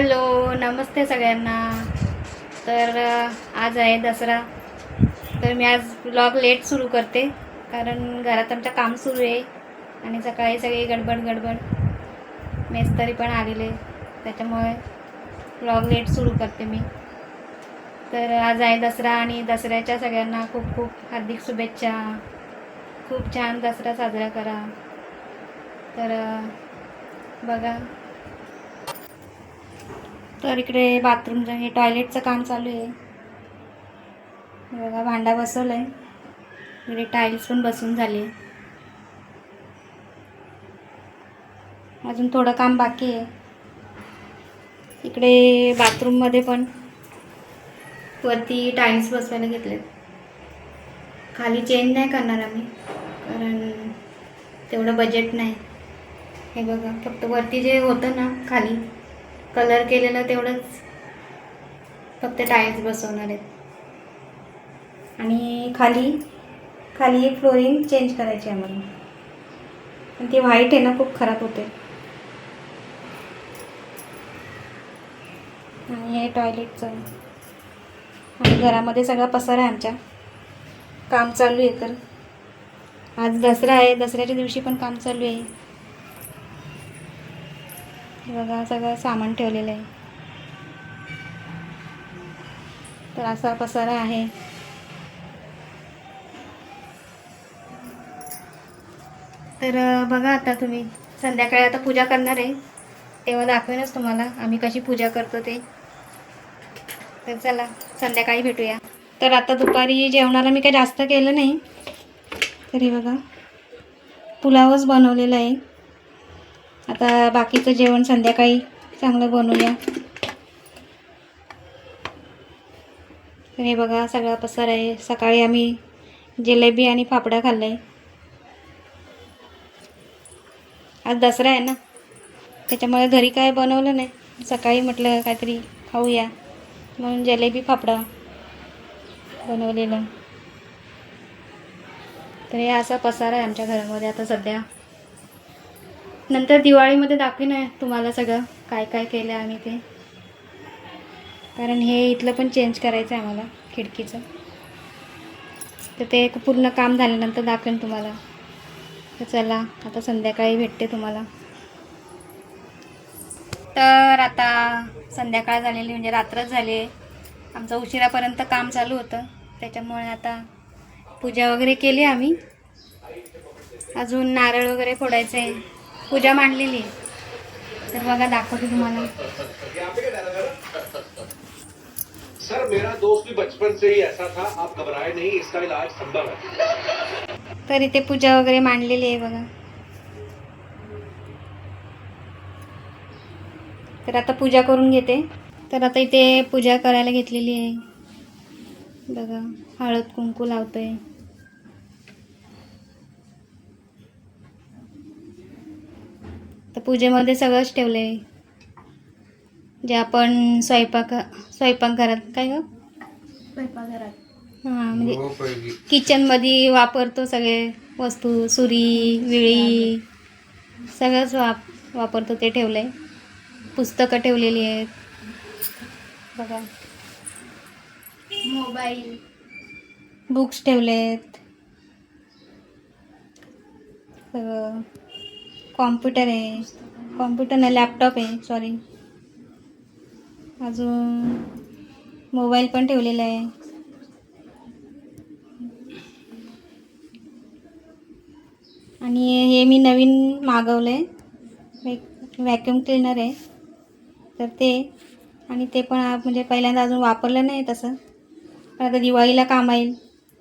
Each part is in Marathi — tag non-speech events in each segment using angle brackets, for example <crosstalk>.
हॅलो नमस्ते सगळ्यांना. तर आज आहे दसरा. तर मी आज ब्लॉग लेट सुरू करते कारण घरात आमचं काम सुरू आहे आणि सकाळी सगळी गडबड गडबड. मेस्तरी पण आलेले त्याच्यामुळे ब्लॉग लेट सुरू करते मी. तर आज आहे दसरा आणि दसऱ्याच्या सगळ्यांना खूप खूप हार्दिक शुभेच्छा. खूप छान दसरा साजरा करा. तर बघा. तर इकडे बाथरूमचं हे टॉयलेटचं काम चालू आहे. हे बघा भांडा बसवलं आहे इकडे टाईल्स पण बसून झाले. अजून थोडं काम बाकी आहे. इकडे बाथरूममध्ये पण वरती टाईल्स बसवायला घेतले खाली चेंज नाही करणार आम्ही कारण तेवढं बजेट नाही. हे बघा फक्त वरती जे होतं ना खाली कलर केलेलं तेवढंच. फक्त टाईल्स बसवणार आहेत. आणि खाली खाली एक फ्लोरिंग चेंज करायची आहे आम्हाला आणि ती व्हाईट आहे ना खूप खराब होते आणि हे टॉयलेटचं आणि घरामध्ये सगळा पसारा आहे आमच्या. काम चालू आहे तर. आज दसरा आहे दसऱ्याच्या दिवशी पण काम चालू आहे. बघा सगळं सामान ठेवलेलं आहे. तर असा पसारा आहे. तर बघा आता तुम्ही. संध्याकाळी आता पूजा करणार आहे. तेव्हा दाखवेनच तुम्हाला आम्ही कशी पूजा करतो ते. तर चला संध्याकाळी भेटूया. तर आता दुपारी जेवणाला मी काही जास्त केलं नाही. तरी बघा पुलावच बनवलेला आहे. आता बाकीचं जेवण संध्याकाळी चांगलं बनवूया. तर हे बघा सगळा पसार आहे. सकाळी आम्ही जिलेबी आणि फाफडा खाल्ला आहे आज दसरा आहे ना त्याच्यामुळे घरी काय बनवलं नाही. सकाळी म्हटलं काहीतरी खाऊया. म्हणून जिलेबी फाफडा बनवलेला. तर हे असा पसार आहे आमच्या घरामध्ये. आता सध्या नंतर दिवाळीमध्ये दाखवीन आहे तुम्हाला सगळं काय काय केलं आम्ही ते. कारण हे इथलं पण चेंज करायचं आहे आम्हाला खिडकीचं. तर ते एक पूर्ण काम झाल्यानंतर दाखवेन तुम्हाला. तर चला आता संध्याकाळी भेटते तुम्हाला. तर आता संध्याकाळ झालेली म्हणजे रात्रच झाली. आहे आमचं उशिरापर्यंत काम चालू होतं. त्याच्यामुळे आता पूजा वगैरे केली आम्ही. अजून नारळ वगैरे फोडायचं आहे पूजा मांडलेली आहे. तर बघा दाखवते तुम्हाला. सर मेरा दोस्त भी बचपन से ही ऐसा था। आप घबराए नहीं इसका इलाज संभव है। तर इथे पूजा वगैरे मांडलेली आहे बघा. तर आता पूजा करून घेते. तर आता इथे पूजा करायला घेतलेली आहे. बघा हळद कुंकू लावतोय. तर पूजेमध्ये सगळंच ठेवलं आहे जे आपण स्वयंपाक स्वयंपाकघरात काय ग? स्वयंपाकघरात हां म्हणजे किचनमध्ये वापरतो सगळे वस्तू सुरी विळी सगळंच वाप वापरतो ते ठेवलं आहे पुस्तकं ठेवलेली आहेत. बघा. मोबाईल. बुक्स ठेवले आहेत सगळं. कॉम्प्युटर आहे. कॉम्प्युटर नाही लॅपटॉप आहे. सॉरी अजून मोबाईल पण ठेवलेला आहे. आणि हे मी नवीन मागवलं आहे वॅक व्हॅक्यूम क्लिनर आहे. तर ते आणि ते पण म्हणजे पहिल्यांदा अजून वापरलं नाही तसं. पण आता दिवाळीला काम येईल.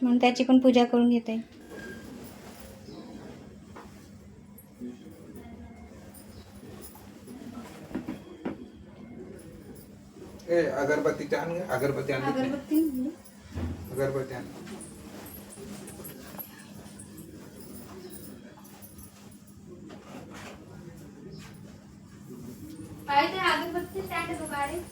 म्हणून त्याची पण पूजा करून घेते. ए अगरबत्ती आण. अगरबत्ती आण अगरबत्ती अगरबत्ती आण अगरबत्ती स्टँड आहे बाहेर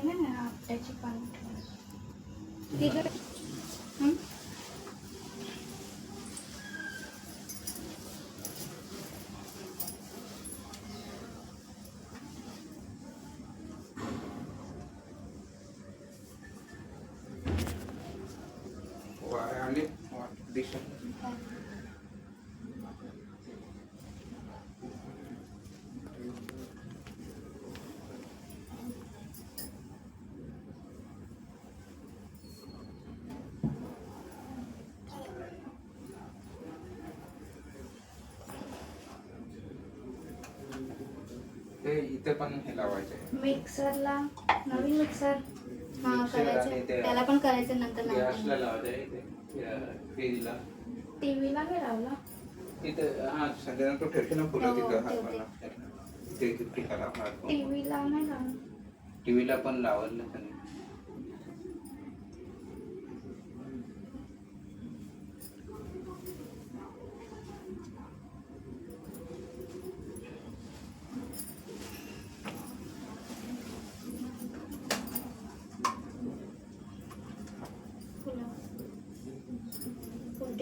ते नाही ना ते इथे पण हे लावायचे. मिक्सरला नवीन मिक्सर. हा मिक्सर आणि करायचं. ते- त्याला पण करायचं नंतर गॅसला लावायचे इथे या फ्रीजला. टीव्हीला नाही लावला. हा तो ठेवते ना फुलं हो, तिथं. ठेवते. टीव्हीला नाही लावला टीव्हीला पण लावल त्यांनी.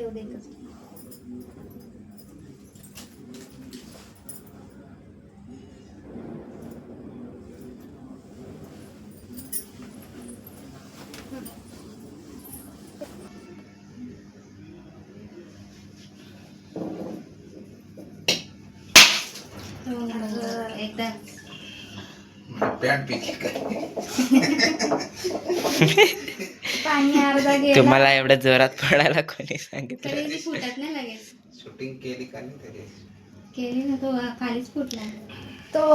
ठेव दे एकच. बरं, एकदा पॅन्ट पिची <laughs> पाणी अर्धा गेला. तुम्हाला एवढ्या जोरात पडायला कोणी सांगितलं? तरी ती फुटत नाही लगेच. शूटिंग केली का नाही तरी? केली ना तो खालीच फुटला. तो.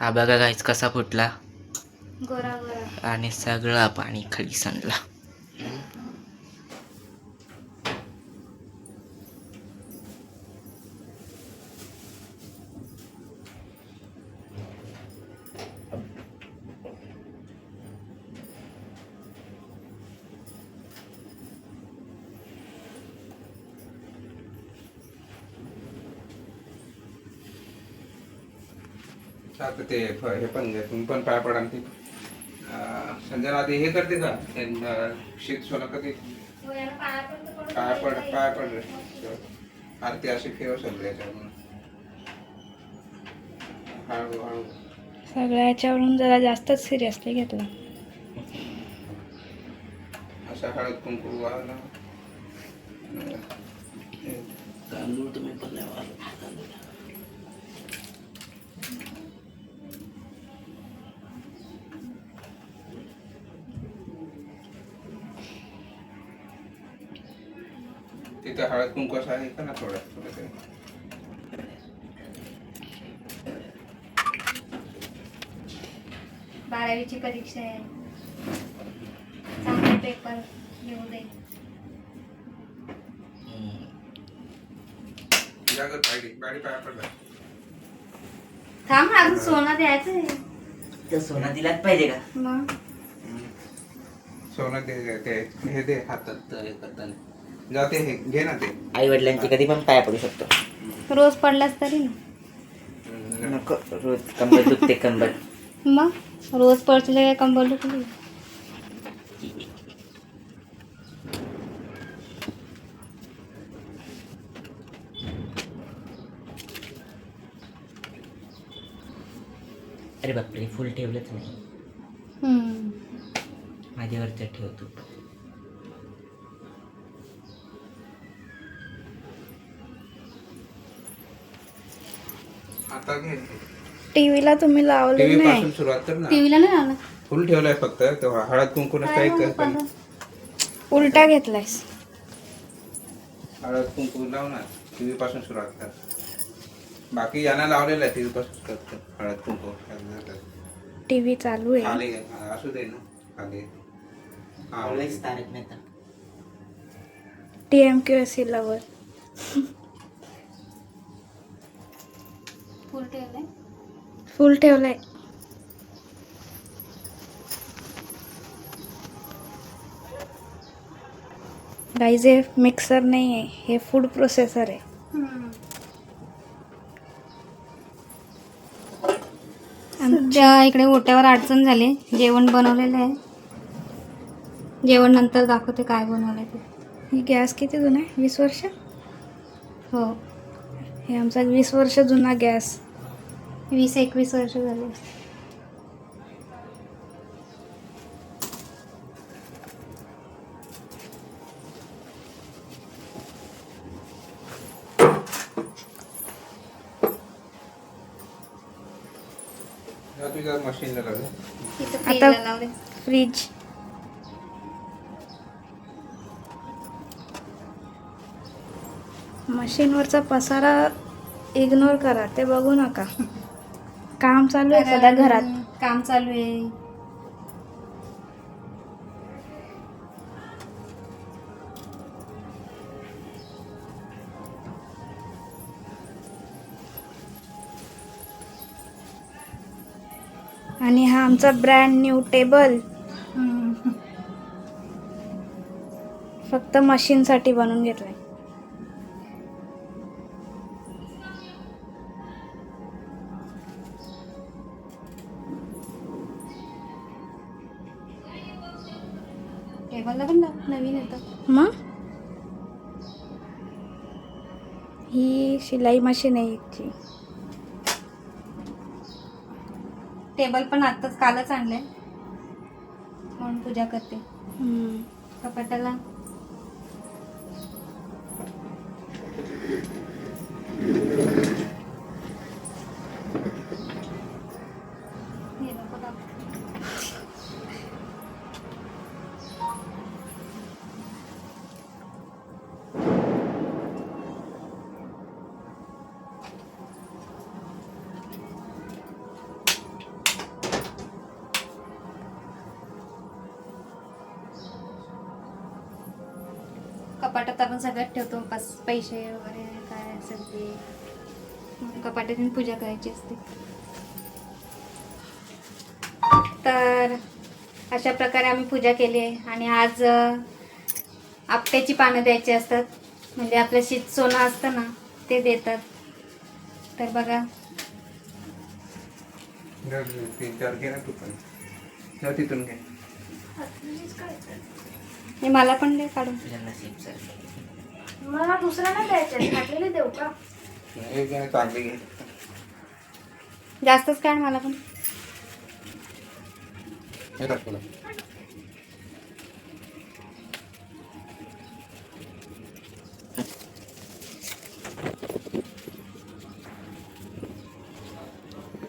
हा बघा गाईच कसा फुटला? गोरा गोरा. आणि सगळं पाणी खाली सांडला आता ते फ- हे पण घे, तुम्ही पण पाय पडा ती संजना आधी हे करते का? शीत सोनं कधी? हो, याला पाया पड पडतं. पाय पड. आरती अशी फेव सगळी याच्यावरून हळू हळू. सगळ्या याच्यावरून जरा जास्तच सिरियसली घेतला. असा हळद कुंकू वाहला तांदूळ तुम्ही पण तिथे हळद कुंकू असं आहे का ना थोडं थोडं बारावीची परीक्षा आहे चांगले पेपर घेऊ दे जागर पाहिजे गाडी पाय पडला थांब अजून सोनं द्यायचं आहे तर सोना दिलाच पाहिजे का मग सोनं दे ते हे दे हातात हे करताना जा ते हे घे ना ते. आई वडिलांची कधी पण पाया पडू शकतो. रोज पडलास तरी ना. नको रोज कंबर दुखते कंबर मग? रोज पडचे काय कंबर दुखली अरे बापरे फुल ठेवलंच नाही. हम्म. माझ्यावरचं ठेव आता घे. टीव्हीला तुम्ही लावले टीव्ही नाही. पासून सुरुवात कर ना. टीव्हीला नाही आलं फुल ठेवलाय फक्त तेव्हा हळद कुंकू नसता काय पण. परत? उलटा घेतलायस. हळद कुंकू लाव ना टीव्ही पासून सुरुवात कर. बाकी यांना लावलेलं आहे टीव्ही पासून करतो हळद कुंकू. टीव्ही चालू आहे. खाली हा, असू दे ना खाली हा always Tarak Mehta T M Q S lover फुल ठेवलंय? फुल ठेवलाय. गाईज हे मिक्सर नाही आहे हे फूड प्रोसेसर आहे. आमच्या इकडे ओट्यावर अडचण झाली. जेवण बनवलेलं आहे. जेवण नंतर दाखवते काय बनवलं ते. ही गॅस किती जुना आहे? वीस वर्ष? हो. हे आमचा वीस वर्ष जुना गॅस. वीस एकवीस वर्ष झाले. मशीनला आता- फ्रीज मशीनवरचा पसारा इग्नोर करा ते बघू नका. काम चालू आहे सध्या घरात काम चालू आहे. आणि हा आमचा ब्रँड न्यू टेबल. फक्त मशीनसाठी बनवून घेतलाय. टेबलला पण लाव, नवीन येतं मग? ही शिलाई मशीन आहे एकची टेबल पण आत्ताच कालच आणले म्हणून पूजा करते. हम्म. कपाटाला कपाटात आपण सगळ्यात ठेवतो पास पैसे वगैरे काय असेल ते. मग कपाटातून पूजा करायची असते. तर अशा प्रकारे आम्ही पूजा केली आहे. आणि आज आपट्याची पानं द्यायची असतात. म्हणजे आपलं शीत सोनं असतं ना ते देतात. तर बघा. तीन चार घे ना तू पण. तिथून घे. हे मला पण दे काढून. मला दुसरा नाही द्यायचे फाटलेले देऊ का? एक जण चांगली घे जास्तच काढ मला पण. हे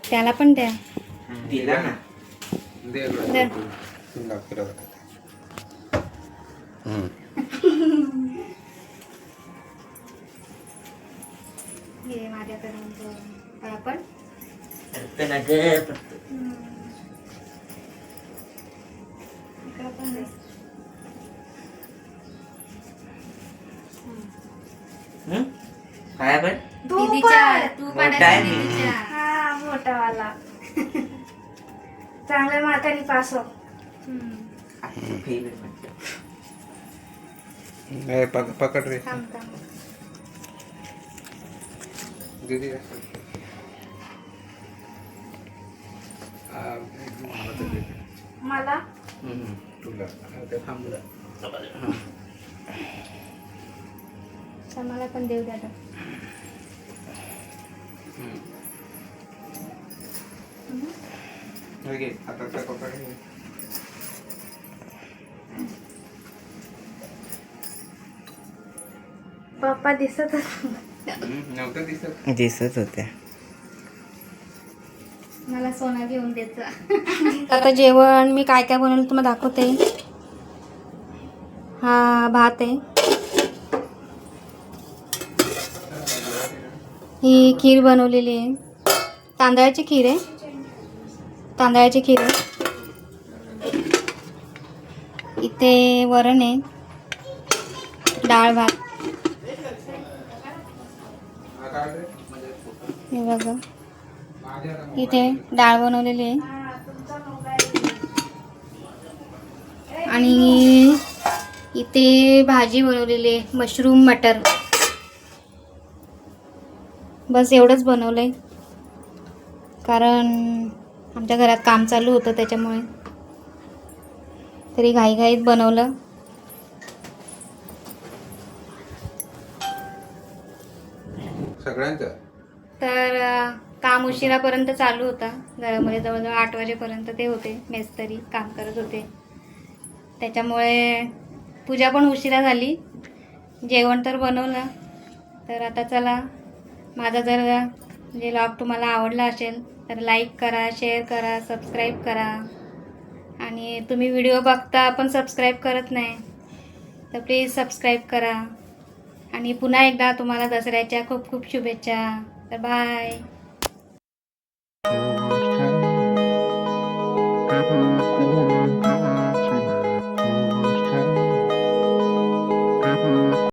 त्याला पण द्या. दिला ना. दे दे. तुला फिरवत हे माझ्याकडून काय पण करते ना ग फक्त. इकडं पण दे. हं? काय पण दीदीच्या तू मोठा आहे पाडायचं मी. दीदीच्या हा मोठावाला चांगल्या मार्काने पास हो हम्म. फेल नाही पक पकड रे. दीदी मला? हं. तुला. थांबलं मला पण देऊ द्या आता. हे पकड पप्पा नव्हतं दिसत. दिसत होत्या. मला सोना घेऊन द्यायचं आता जेवण मी काय काय बनवलं तुम्हाला दाखवते. हा भात आहे. ही खीर बनवलेली आहे. तांदळाची खीर आहे. तांदळाची खीर आहे. इथे वरण आहे. डाळ भात. हे बघा. इथे डाळ बनवलेली आहे. आणि इथे भाजी बनवलेली आहे. मशरूम मटर. बस एवढंच बनवलं आहे कारण आमच्या घरात काम चालू होतं त्याच्यामुळे. तरी घाईघाईत बनवलं. सगळ्यांचं? तर काम उशिरापर्यंत चालू होता. घरामध्ये जवळजवळ आठ वाजेपर्यंत ते होते. मेस्तरी काम करत होते. त्याच्यामुळे पूजा पण उशिरा झाली. जेवण तर बनवलं. तर आता चला माझा जर जे लॉग तुम्हाला आवडला असेल तर लाईक करा शेअर करा सबस्क्राईब करा. आणि तुम्ही व्हिडिओ बघता पण सबस्क्राईब करत नाही तर प्लीज सबस्क्राईब करा. आणि पुन्हा एकदा तुम्हाला दसऱ्याच्या खूप खूप शुभेच्छा. तर बाय